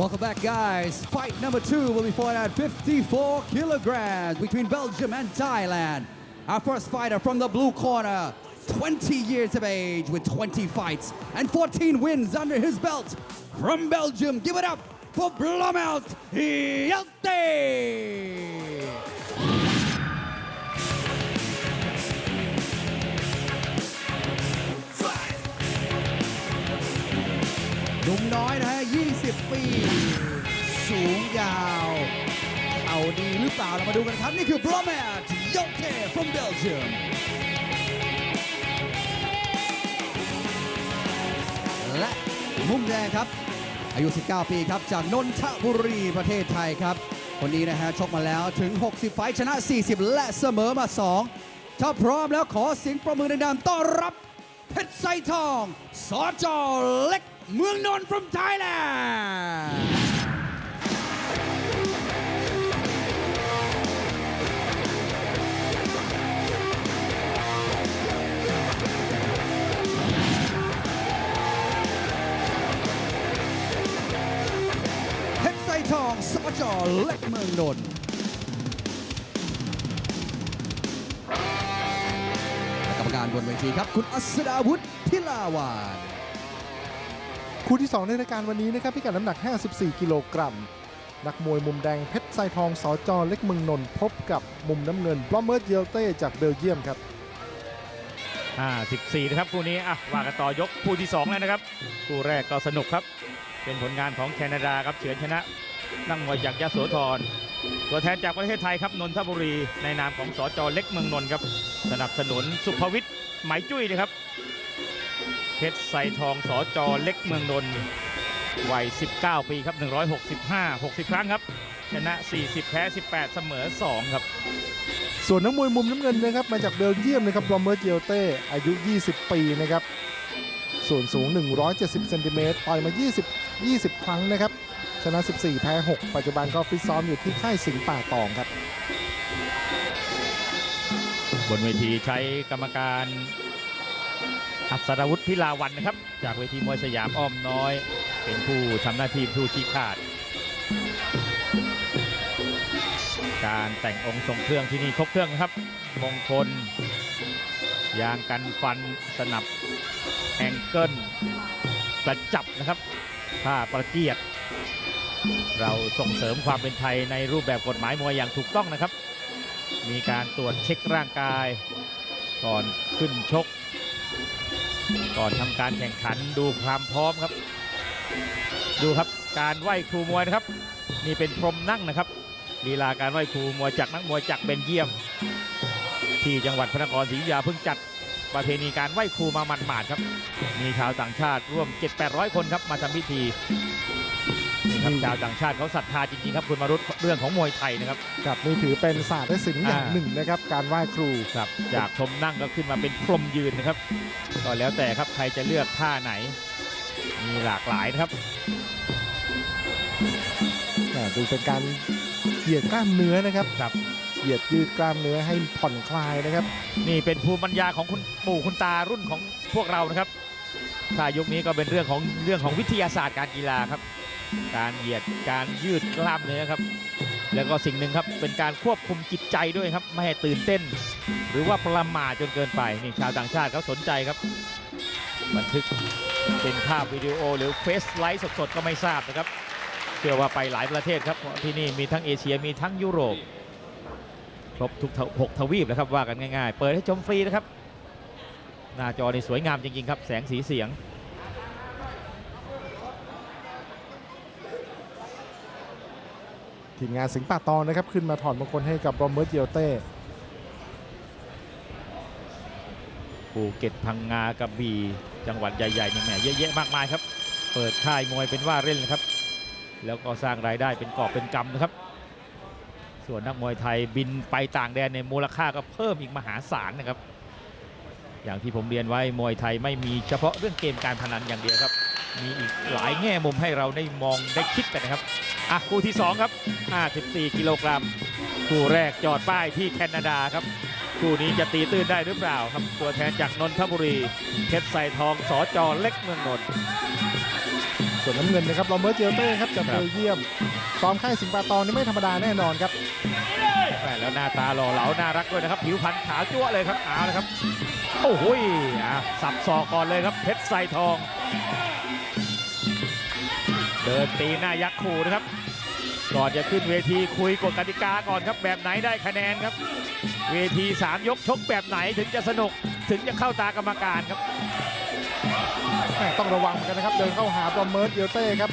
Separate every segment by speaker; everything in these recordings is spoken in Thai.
Speaker 1: Welcome back, guys. Fight number two will be fought at 54 kilograms between Belgium and Thailand. Our first fighter from the blue corner, 20 years of age with 20 fights and 14 wins under his belt. From Belgium, give it up for Blomelt Hjalte! น้อยนะฮะ 20 ปี สูงยาว เอาดีหรือเปล่าเรามาดูกันครับ นี่คือ b r o m a t y o t e from Belgium และมุมแดงครับ อายุ 19 ปีครับ จากนนทบุรีประเทศไทยครับ คนนี้นะฮะ ชกมาแล้วถึง 60 ไฟชนะ 40 และเสมอมา 2 ถ้าพร้อมแล้วขอเสียงประมือดังๆต้อนรับเพชรไซทองสอจอเล็ก เมืองนนท์ from Thailand เพชรไซทองสอจอเล็กเมืองนนท์และกรรมการบนเวทีครับ คุณอัศดาวุฒิพิลาวาน
Speaker 2: คู่ที่ 2 ในรายการวันนี้นะครับพิกัดน้ำหนัก 54 กิโลกรัมนักมวยมุมแดงเพชรไซทองสอจอเล็กเมืองนนท์พบกับมุมน้ำเงินบลอมเมอร์เยลเต้จากเบลเยียมครับ
Speaker 3: 54 นะครับคู่นี้อะว่ากันต่อยกคู่ที่ 2 แล้วนะครับ คู่แรกก็สนุกครับ เป็นผลงานของแคนาดาครับเฉือนชนะนั่งมวยจากยะโสธรตัวแทนจากประเทศไทยครับนนทบุรีในนามของสจอเล็กเมืองนนท์ครับสนับสนุนสุภวิทย์หมายจุ้ยนะครับ เพชรไซทองสจเล็กเมืองนนท์วัย 19 ปีครับ 165 60 ครั้งครับ ชนะ 40 แพ้ 18 เสมอ 2 ครับ
Speaker 2: ส่วนนักมวยมุมน้ำเงินนะครับ มาจากเบลเยียมนะครับบลอมเมอร์เยลเต้ อายุ 20 ปีนะครับ ส่วนสูง 170เซนติเมตรต่อยมา 20 20 ครั้งนะครับ ชนะ 14 แพ้ 6 ปัจจุบันก็ฟิตซ้อมอยู่ที่ค่ายสิงห์ป่าตองครับ
Speaker 3: บนเวทีใช้กรรมการ อัศรวุฒิพิลาวันนะครับ จากเวทีมวยสยามอ้อมน้อย เป็นผู้ทำหน้าที่ผู้ชี้ขาด การแต่งองค์ทรงเครื่องที่นี่ครบเครื่องครับ มงคล ยางกันฟันสนับแองเกิลประจับนะครับผ้าประเกียรติเราส่งเสริมความเป็นไทยในรูปแบบกฎหมายมวยอย่างถูกต้องนะครับ มีการตรวจเช็คร่างกาย ก่อนขึ้นชก ก่อนทำการแข่งขันดูความพร้อมครับ ดูครับการไหว้ครูมวยนะครับ นี่เป็นพรมนั่งนะครับลีลาการไหว้ครูมวยจากนักมวยจากเบนเยียม ที่จังหวัดพระนครศรีอยุธยาเพิ่งจัดประเพณีการไหว้ครูมาหมาดๆครับ มีชาวต่างชาติร่วม 7-800 คนครับมาทำพิธี นี่ครับชาวต่างชาติเขาศรัทธาจริงๆครับคุณมารุตเรื่องของมวยไทยนะครับ
Speaker 2: กับนี่ถือเป็นศาสตร์และศิลป์อย่าง
Speaker 3: อ่า
Speaker 2: หนึ่งนะครับ การไหว้ครู
Speaker 3: ครับจากชมนั่งก็ขึ้นมาเป็นพรมยืนนะครับก็แล้วแต่ครับใครจะเลือกท่าไหน มีหลากหลายนะครับ
Speaker 2: อ่าดูเป็นการเหยียดกล้ามเนื้อนะครับ
Speaker 3: ครับ
Speaker 2: เหยียดยืดกล้ามเนื้อให้ผ่อนคลายนะครับ
Speaker 3: นี่เป็นภูมิปัญญาของคุณปู่คุณตารุ่นของพวกเรานะครับถ้ายุคนี้ก็เป็นเรื่องของเรื่องของวิทยาศาสตร์การกีฬาครับ การเหยียดการยืดกล้ามเนื้อครับ แล้วก็สิ่งหนึ่งครับเป็นการควบคุมจิตใจด้วยครับ ไม่ให้ตื่นเต้น หรือว่าประมาทจนเกินไปนี่ชาวต่างชาติเขาสนใจครับ บันทึกเป็นภาพวิดีโอหรือเฟซไลฟ์สดๆก็ไม่ทราบนะครับ เชื่อว่าไปหลายประเทศครับที่นี่มีทั้งเอเชียมีทั้งยุโรปครบทุกหกทวีปแล้วครับว่ากันง่ายๆ เปิดให้ชมฟรีนะครับ หน้าจอนี่สวยงามจริงๆครับ แสงสีเสียง
Speaker 2: ทีมงานสิงห์ป่าตองนะครับขึ้นมาถอดมงคลให้กับบรอมเมอร์เยลเต้
Speaker 3: ภูเก็ตพังงากระบี่จังหวัดใหญ่ๆนี่แหมเยอะแยะมากมายครับ เปิดค่ายมวยเป็นว่าเล่นครับ แล้วก็สร้างรายได้เป็นกอบเป็นกำนะครับ ส่วนนักมวยไทยบินไปต่างแดนในมูลค่าก็เพิ่มอีกมหาศาลนะครับ อย่างที่ผมเรียนไว้มวยไทยไม่มีเฉพาะเรื่องเกมการพนันอย่างเดียวครับ มีอีกหลายแง่มุมให้เราได้มองได้คิดกันนะครับ อะคู่ที่สองครับ 54 กิโลกรัม คู่แรกจอดป้ายที่แคนาดาครับ คู่นี้จะตีตื้นได้หรือเปล่าครับ ตัวแทนจากนนทบุรี เพชรใส่ทองสอจอเล็กเมืองนนท์
Speaker 2: ส่วนน้ำเงินนะครับลอมเบอร์เจลเต้ครับจาก
Speaker 3: ครับ
Speaker 2: เบลเยียมซ้อมค่ายสิงห์ปาตองนี่ไม่ธรรมดาแน่นอนครับ
Speaker 3: แหม่แล้วหน้าตาหล่อเหลาน่ารักด้วยนะครับ ผิวพรรณขาวจั่วเลยครับเอาเลยครับ โอ้โหยอะสับศอกก่อนเลยครับ เพชรไซทอง เดินตีหน้ายักษ์ขู่นะครับก่อนจะขึ้นเวทีคุยกฎกติกาก่อนครับ แบบไหนได้คะแนนครับ เวที 3 ยกชกแบบไหนถึงจะสนุกถึงจะเข้าตากรรมการครับ
Speaker 2: แม่ต้องระวังเหมือนกันนะครับ เดินเข้าหาบอมเมิร์ดเยลเต้ครับ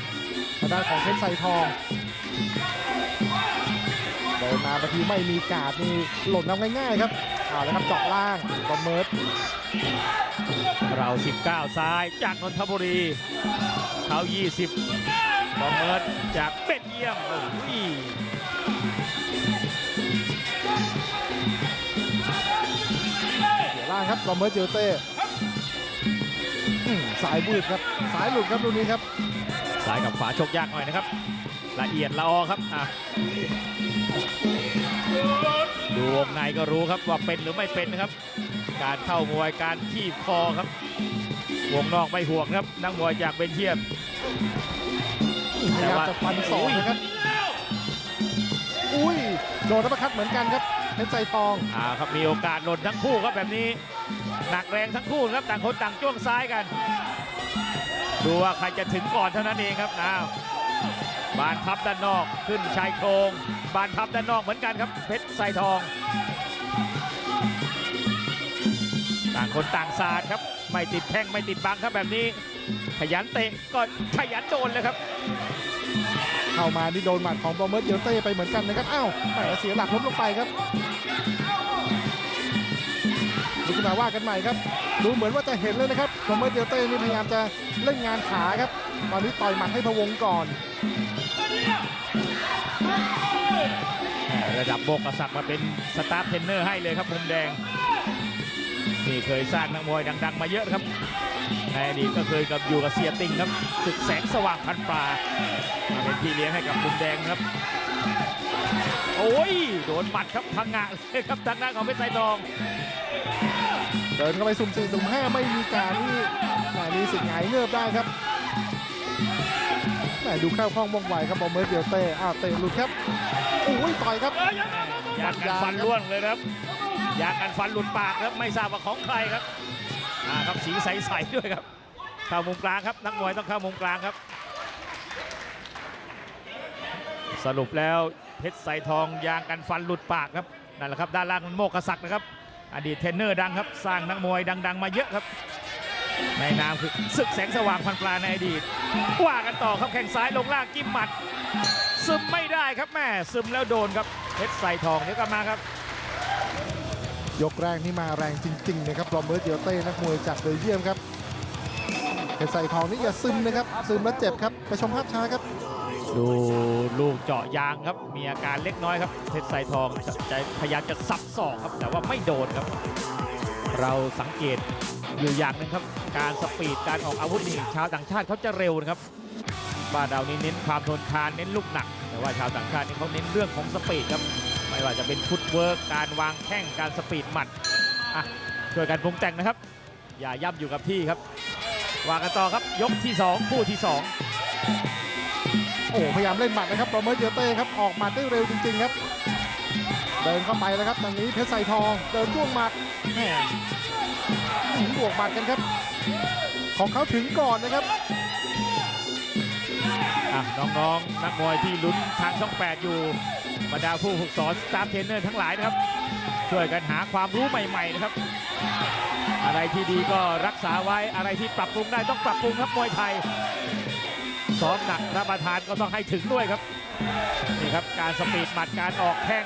Speaker 2: ทางด้านของเพชรไซทอง ดินมาบางทีไม่มีการ์ดนี่หล่นเอาง่ายๆครับเอาแล้วครับเจาะล่างบอมเมิร์ด
Speaker 3: เรา 19 ซ้ายจากนนทบุรีเขา20บอมเมิร์ดจากเป็ดเยี่ยมโอ้โห
Speaker 2: เสียล่างครับบอมเมิร์ดเยลเต้อืมสายบูดครับ สายหลุดครับลูกนี้ครับ
Speaker 3: ซ้ายกับขวาชกยากหน่อยนะครับ ละเอียดละออครับอะดูวงในก็รู้ครับว่าเป็นหรือไม่เป็นนะครับ การเข้ามวยการทีบคอครับ วงนอกไม่ห่วงครับ นักมวยจากเบนเทียม
Speaker 2: พยายามจะฟันสองนะครับ อุ้ย โดนทัพคัดเหมือนกันครับ เพชรไซทอง
Speaker 3: อ่าครับมีโอกาสหล่นทั้งคู่ครับแบบนี้ หนักแรงทั้งคู่ครับต่างคนต่างจ้วงซ้ายกัน ดูว่าใครจะถึงก่อนเท่านั้นเองครับอ้าว บานพับด้านนอกขึ้นชายโครงบานพับด้านนอกเหมือนกันครับเพชรไซทอง ต่างคนต่างศาสตร์ครับ ไม่ติดแท่งไม่ติดบังครับแบบนี้ ขยันเตะก็ขยันโดนเลยครับ
Speaker 2: เข้ามานี่โดนหมัดของบอมเมิร์เยลเต้ไปเหมือนกันนะครับอ้าวแหมเสียหลักล้มลงไปครับลุกขึ้นมาว่ากันใหม่ครับ ดูเหมือนว่าจะเห็นเลยนะครับบอมเมิร์เยลเต้นี่พยายามจะเล่นงานขาครับ ตอนนี้ต่อยหมัดให้พะวงก่อน
Speaker 3: ระดับโบกกระสักมาเป็นสตาฟเทรนเนอร์ให้เลยครับมุมแดง นี่เคยสร้างนักมวยดัง ๆ มาเยอะครับในอดีตก็เคยกับอยู่กับเสียติงครับศึกแสงสว่างพันปลามาเป็นพี่เลี้ยงให้กับมุมแดงครับ โอ้ยโดนหมัดครับพังงะเลยครับทางด้านของเพชรไซทอง
Speaker 2: เดินเข้าไปสุ่มสี่สุ่มห้าไม่มีการที่แหมมีสิทธิ์หายเงือบได้ครับแหมดูเข้าคล่องว่องไวครับบอมเมิร์ดเยลเต้อ้าวเตะหลุดครับ อุ้ยต่อยครับ
Speaker 3: ยากันฟันร่วงเลยครับยากันฟันหลุดปากครับไม่ทราบว่าของใครครับอ่าครับสีใสๆด้วยครับเข้ามุมกลางครับนักมวยต้องเข้ามุมกลางครับ สรุปแล้วเพชรใสทองยางกันฟันหลุดปากครับนั่นแหละครับด้านล่างมันโมกศักดิ์นะครับ อดีตเทรนเนอร์ดังครับสร้างนักมวยดัง ๆ มาเยอะครับในนามคือศึกแสงสว่างพันปลาในอดีตว่ากันต่อครับแข้งซ้ายลงล่างจิ้มหมัด ซึมไม่ได้ครับแม่ซึมแล้วโดนครับเพชรใสทองเดี๋ยวกลับมาครับ
Speaker 2: ยกแรกนี่มาแรงจริงๆนะครับบอมเบิร์ตเดียวเต้นักมวยจากเบลเยียมครับเพชรใส่ทองนี่อย่าซึมนะครับ ซึมแล้วเจ็บครับไปชมภาพช้าครับ
Speaker 3: ดูลูกเจาะยางครับ มีอาการเล็กน้อยครับเพชรไซทองจะจะพยายามจะซับศอกครับ แต่ว่าไม่โดนครับ เราสังเกตอยู่อย่างหนึงครับ การสปีดการออกอาวุธนี่ชาวต่างชาติเขาจะเร็วนะครับ บ้านเรานี่เน้นความทนทานเน้นลูกหนัก แต่ว่าชาวต่างชาตินี่เขาเน้นเรื่องของสปีดครับ ไม่ว่าจะเป็นฟุตเวิร์กการวางแข้งการสปีดหมัดอะช่วยกันปรุงแต่งนะครับ อย่าย่ำอยู่กับที่ครับว่ากันต่อครับยกที่สองคู่ที่สอง
Speaker 2: โอ้โหพยายามเล่นหมัดนะครับบอมเบิร์ตเดียวเต้ครับออกหมัดได้เร็วจริงๆครับ เดินเข้าไปแล้วครับทางนี้เพชรใส่ทอง เดินจ้วงหมัดแหมอื้อหือบวกหมัดกันครับ ของเขาถึงก่อนนะครับ
Speaker 3: อะน้องๆนักมวยที่ลุ้นทางช่อง 8 อยู่บรรดาผู้ฝึกสอนสตาฟเทรนเนอร์ทั้งหลายนะครับ ช่วยกันหาความรู้ใหม่ๆนะครับ อะไรที่ดีก็รักษาไว้อะไรที่ปรับปรุงได้ต้องปรับปรุงครับมวยไทยซ้อมหนักรับประทานก็ต้องให้ถึงด้วยครับนี่ครับการสปีดหมัดการออกแข้ง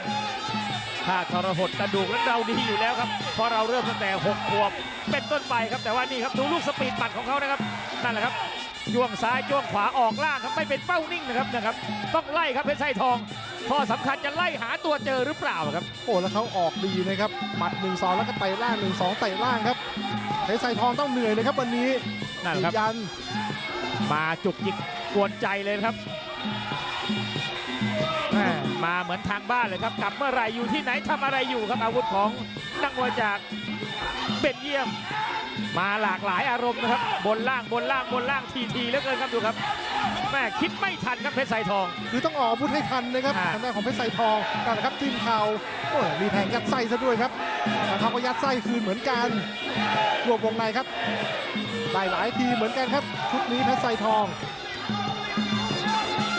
Speaker 3: ถ้าทรหดกระดูกนั้นเราดีอยู่แล้วครับเพราะเราเริ่มตั้งแต่6ขวบเป็นต้นไปครับแต่ว่านี่ครับดูลูกสปีดหมัดของเขานะครับนั่นแหละครับ จ้วงซ้ายจ้วงขวาออกล่างครับไม่เป็นเป้านิ่งนะครับนะครับ ต้องไล่ครับเพชรไส้ทองข้อสำคัญจะไล่หาตัวเจอหรือเปล่าครับ
Speaker 2: โอ้แล้วเขาออกดีนะครับหมัด1นสองแล้วก็เตะล่าง1นสองเตะล่างครับเพชรใส่ทองต้องเหนื่อยเลยครับวันนี้
Speaker 3: นั่น
Speaker 2: ยื
Speaker 3: ครับ
Speaker 2: นยัน
Speaker 3: มาจุกจิกกวนใจเลยนะครับแม่มาเหมือนทางบ้านเลยครับกลับเมื่อไหรอยู่ที่ไหนทำอะไรอยู่ครับอาวุธของนักมวยจากเบนเยี่ยม มาหลากหลายอารมณ์นะครับ บนล่างบนล่างบนล่างทีทีเหลือเกินครับดูครับแม่คิดไม่ทันครับเพชรสายทอง
Speaker 2: คือต้องออกอาวุธให้ทันนะครับ
Speaker 3: อ่า
Speaker 2: ทางด้านของเพชรไซทองนั่นแหละครับจิ้มเข่าโอ้ยมีแทงยัดไส้ซะด้วยครับแล้วเขาก็ยัดไส้คืนเหมือนกันรวบวงในครับได้หลายทีเหมือนกันครับ ชุดนี้เพชรไซทอง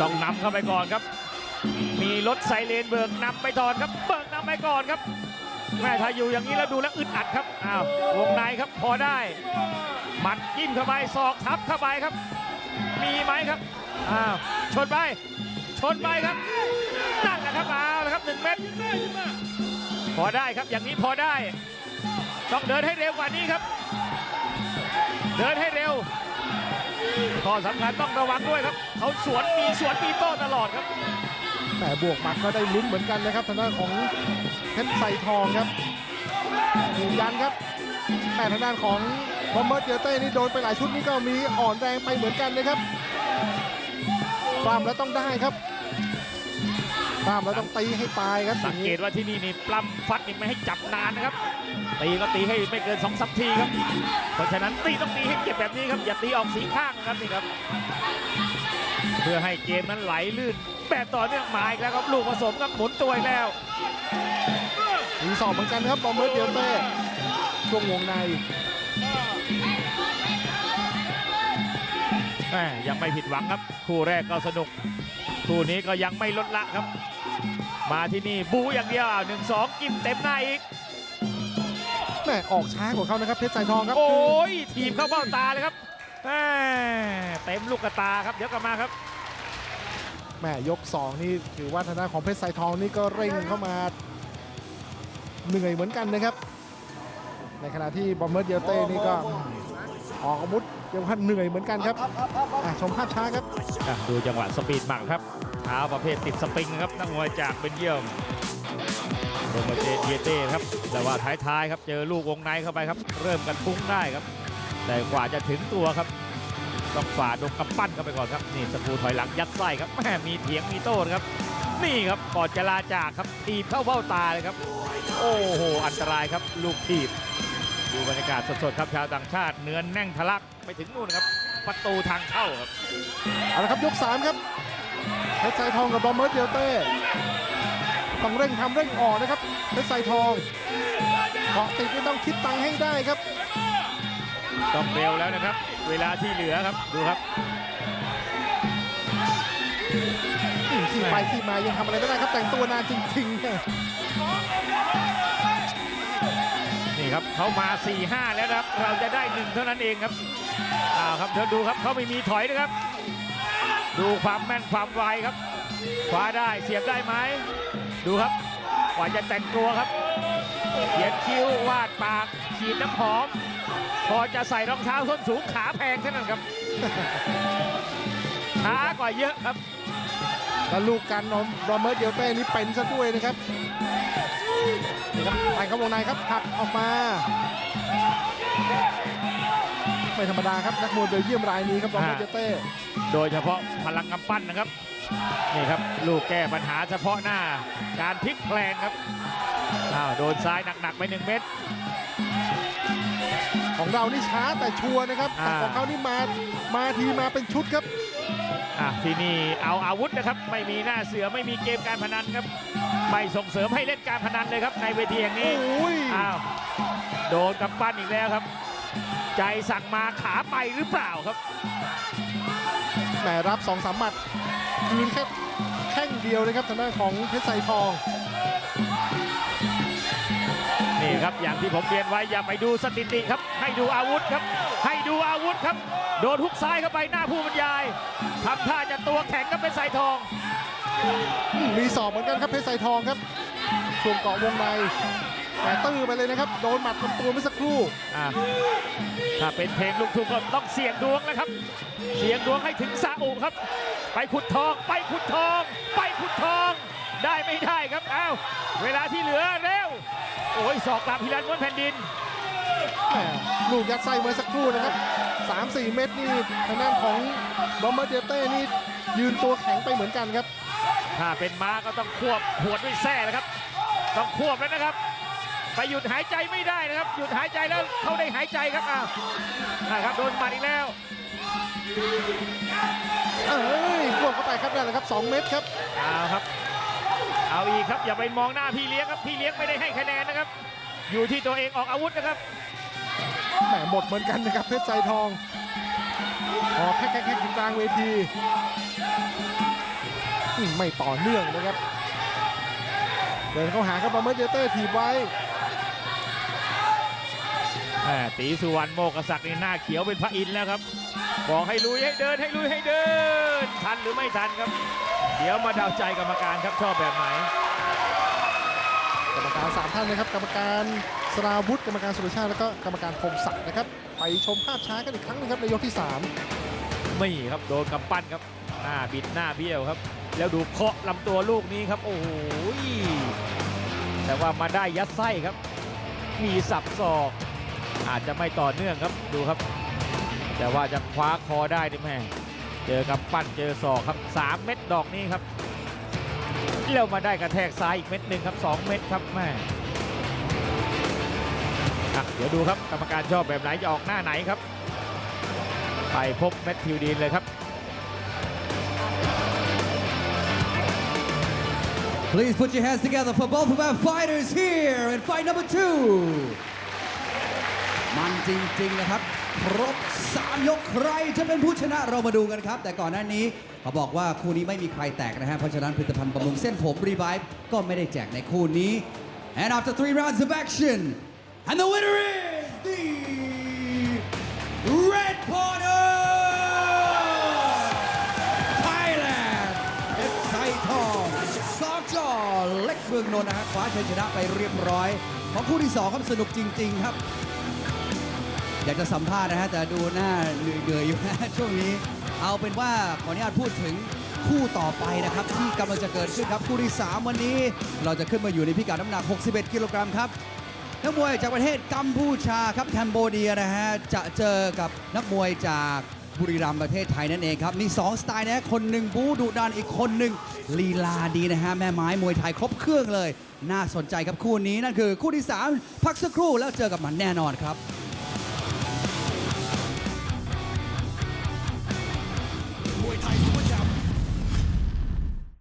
Speaker 3: ต้องนำเข้าไปก่อนครับ มีรถไซเรนเบิกนำไปก่อนครับ เบิกนำไปก่อนครับ แม่ถ้าอยู่อย่างนี้แล้วดูแล้วอึดอัดครับอ้าววงในครับพอได้หมัดยิ้มเข้าไปศอกทับเข้าไปครับ มีไหมครับอ้าวชนไปชนไปครับนั่นแหละครับเอาละครับหนึ่งเม็ดพอได้ครับอย่างนี้พอได้ ต้องเดินให้เร็วกว่านี้ครับ เดินให้เร็วข้อสำคัญต้องระวังด้วยครับ เขาสวนมีสวนมีโต้ตลอดครับ
Speaker 2: แต่บวกหมัดก็ได้ลุ้นเหมือนกันนะครับทางด้านของเพชรไซทองครับยืนยันครับแต่ทางด้านของบอมเบอร์เจเต้นี่โดนไปหลายชุดนี่ก็มีอ่อนแรงไปเหมือนกันนะครับปรามแล้วต้องได้ครับปรามแล้วต้องตีให้ตายครับ
Speaker 3: สั
Speaker 2: ง
Speaker 3: เกตว่าที่นี่นี่ปล้ำฟัดนี่ไม่ให้จับนานนะครับตีก็ตีให้ไม่เกินสองสามทีครับ เพราะฉะนั้นตีต้องตีให้เก็บแบบนี้ครับอย่าตีออกสีข้างนะครับนี่ครับ เพื่อให้เกมนั้นไหลลื่น แบบต่อเนื่องมาอีกแล้วครับลูกผสมครับหมุนตัวอีกแล้ว
Speaker 2: มีสอบเหมือนกันครับบอมเบอร์เจเต้ช่วงวงใน
Speaker 3: แม่ยังไม่ผิดหวังครับ คู่แรกก็สนุก คู่นี้ก็ยังไม่ลดละครับ มาที่นี่บูอย่างเดียวหนึ่งสองกินเต็มหน้าอีก
Speaker 2: แม่ออกช้ากว่าเขานะครับเพชรไซทองครับ
Speaker 3: โอ้ยทีมเข้าเบ้าตาเลยครับแม่เต็มลูกกระตาครับ เดี๋ยวกลับมาครับ
Speaker 2: แม่ยกสองนี่ถือว่าทางด้านของเพชรไซทองนี่ก็เร่งเข้ามาเหนื่อยเหมือนกันนะครับ ในขณะที่บอมเบอร์เจเต้นี่ก็ออกอาวุธเรียกว่าเหนื่อยเหมือนกันครับชมภาพช้าครับ
Speaker 3: ดูจังหวะสปีดหมักครับเท้าประเภทติดสปริงครับนักมวยจากเบนเยียมโรมาเจเยเต้ครับแต่ว่าท้ายๆครับเจอลูกวงในเข้าไปครับ เริ่มกันพุ่งได้ครับ แต่กว่าจะถึงตัวครับ ต้องฝ่าดงกำปั้นเข้าไปก่อนครับนี่สกูถอยหลังยัดไส้ครับแม่มีเถียงมีโต้ครับ นี่ครับก่อนจะลาจากครับทีบเข้าเบ้าตาเลยครับ โอ้โหอันตรายครับ ลูกทีบดูบรรยากาศสดๆครับชาวต่างชาติเนื้อแน่งทะลักไปถึงนู่นครับ ประตูทางเข้าครับ
Speaker 2: เอาละครับยกสามครับเพชรไซทองกับบอมเบอร์เจเต้ต้องเร่งทำเร่งออกนะครับเพชรไซทองเกาะติดไม่ต้องคิดตังค์ให้ได้ครับ
Speaker 3: ต้องเร็วแล้วนะครับ เวลาที่เหลือครับดูครับ
Speaker 2: อืมขี่ไปขี่มายังทำอะไรไม่ได้ครับแต่งตัวนานจริงๆเนี่ย
Speaker 3: นี่ครับเขามา 4-5 แล้วนะครับ เราจะได้หนึ่งเท่านั้นเองครับอ้าวครับเดี๋ยวดูครับเขาไม่มีถอยนะครับ ดูความแม่นความไวครับคว้าได้เสียบได้ไหมดูครับกว่าจะแต่งตัวครับเขียนคิ้ววาดปากฉีดน้ำหอม พอจะใส่รองเท้าส้นสูงขาแพงแค่นั้นครับช้ากว่าเยอะครับ
Speaker 2: แล้วลูกการนมบอมเบอร์เจเต้นี่เป็นซะด้วยนะครับนี่ครับไปเข้าวงในครับผลักออกมาไม่ธรรมดาครับนักมวยเบลเยียมรายนี้ครับบอมเบอร์เจเต้
Speaker 3: โดยเฉพาะพลังกำปั้นนะครับนี่ครับ ลูกแก้ปัญหาเฉพาะหน้าการพลิกแพลงครับอ้าวโดนซ้ายหนักๆไปหนึ่งเม็ด
Speaker 2: ของเรานี่ช้าแต่ชัวร์นะครับแต่
Speaker 3: อ่า
Speaker 2: ของเขานี่มามาทีมาเป็นชุดครับ
Speaker 3: อะที่นี่เอาอาวุธนะครับ ไม่มีหน้าเสือไม่มีเกมการพนันครับ ไม่ส่งเสริมให้เล่นการพนันเลยครับในเวทีแห่งนี้
Speaker 2: โอ้ย
Speaker 3: อ้าวโดนกำปั้นอีกแล้วครับ ใจสั่งมาขาไปหรือเปล่าครับ
Speaker 2: แหมรับสองสามหมัดยืนแค่แข้งเดียวนะครับทางด้านของเพชรไซทอง
Speaker 3: นี่ครับอย่างที่ผมเรียนไว้อย่าไปดูสถิติครับ ให้ดูอาวุธครับ ให้ดูอาวุธครับ โดนฮุกซ้ายเข้าไปหน้าผู้บรรยายทำท่าจะตัวแข็งก็เป็นสายทอง
Speaker 2: อืมมีสอบเหมือนกันครับเพชรไซทองครับช่วงเกาะวงในแต่ตื้อไปเลยนะครับ โดนหมัดลำตัวเมื่อสักครู่
Speaker 3: อะถ้าเป็นเพลงลูกทุ่งก็ต้องเสี่ยงดวงแล้วครับ เสี่ยงดวงให้ถึงซาอุครับ ไปขุดทอง ไปขุดทอง ไปขุดทอง ได้ไม่ได้ครับอ้าวเวลาที่เหลือเร็ว โอ้ยศอกกลับพิรันม้วนแผ่นดิน
Speaker 2: แหม่ลูกยัดไส้เมื่อสักครู่นะครับ 3-4 เม็ดนี่ทางด้านของบอมเบอร์เดเต้นี่ยืนตัวแข็งไปเหมือนกันครับ
Speaker 3: ถ้าเป็นม้าก็ต้องควบหวดด้วยแส้แล้วครับ ต้องควบแล้วนะครับ ไปหยุดหายใจไม่ได้นะครับ หยุดหายใจแล้วเขาได้หายใจครับอ้าวนะครับโดนหมัดอีกแล้ว
Speaker 2: เอ้ยบวกเข้าไปครับนั่นแหละครับ 2 เม็ดครับ
Speaker 3: เอาครับ เอาอีกครับอย่าไปมองหน้าพี่เลี้ยงครับพี่เลี้ยงไม่ได้ให้คะแนนนะครับ อยู่ที่ตัวเองออกอาวุธนะครับ
Speaker 2: แหมหมดเหมือนกันนะครับเพชรใจทองออกแค่แค่แค่กลางเวทีอืมไม่ต่อเนื่องนะครับเดินเข้าหาครับบอมเบอร์เจเต้ถีบไว้
Speaker 3: แหม่ตีสุวรรณโมกศักดิ์นี่หน้าเขียวเป็นพระอินทร์แล้วครับ บอกให้ลุยให้เดินให้ลุยให้เดิน ทันหรือไม่ทันครับ เดี๋ยวมาเดาใจกรรมการครับชอบแบบไหน
Speaker 2: กรรมการสามท่านนะครับ กรรมการสราวุธกรรมการสุรชาติแล้วก็กรรมการพงศักดิ์นะครับ ไปชมภาพช้ากันอีกครั้งหนึงครับในยกที่3
Speaker 3: ไม่ครับโดนกำปั้นครับ หน้าบิดหน้าเบี้ยวครับ แล้วดูเคาะลำตัวลูกนี้ครับ โอ้โหแต่ว่ามาได้ยัดไส้ครับ มีสับศอก อาจจะไม่ต่อเนื่องครับดูครับ แต่ว่าจะคว้าคอได้นี่แม่ เจอกำปั้นเจอศอกครับ 3 เม็ดดอกนี้ครับแล้วมาได้กระแทกซ้ายอีกเม็ดหนึ่งครับ 2 เม็ดครับแม่อะเดี๋ยวดูครับกรรมการชอบแบบไหนจะออกหน้าไหนครับ ไปพบแมทธิวดีนเลยครับ
Speaker 1: Please put your hands together for both of our fighters here in fight number two มันจริงๆนะครับ ครบ3ยกใครจะเป็นผู้ชนะเรามาดูกันครับ แต่ก่อนหน้านี้เขาบอกว่าคู่นี้ไม่มีใครแตกนะฮะ เพราะฉะนั้นผลิตภัณฑ์บำรุงเส้นผม Revive ก็ไม่ได้แจกในคู่นี้ and after three rounds of action and the winner is the Red Corner Thailand เพชรไซทองซอกจอเล็กเมืองนนท์นะฮะคว้าชัยชนะไปเรียบร้อย ของคู่ที่2ครับสนุกจริง ๆ ครับ อยากจะสัมภาษณ์นะฮะแต่ดูหน้าเหนื่อยๆอยู่นะช่วงนี้ เอาเป็นว่าขออนุญาตพูดถึงคู่ต่อไปนะครับ ที่กำลังจะเกิดขึ้นครับคู่ที่ 3 วันนี้ เราจะขึ้นมาอยู่ในพิกัดน้ำหนัก 61 กิโลกรัมครับนักมวยจากประเทศกัมพูชาครับแคนโบเดียนะฮะจะเจอกับนักมวยจากบุรีรัมย์ประเทศไทยนั่นเองครับมี2สไตล์นะฮะคนหนึ่งบูดุดันอีกคนหนึ่งลีลาดีนะฮะแม่ไม้มวยไทยครบเครื่องเลย น่าสนใจครับคู่นี้นั่นคือคู่ที่ 3 พักสักครู่แล้วเจอกับมันแน่นอนครับ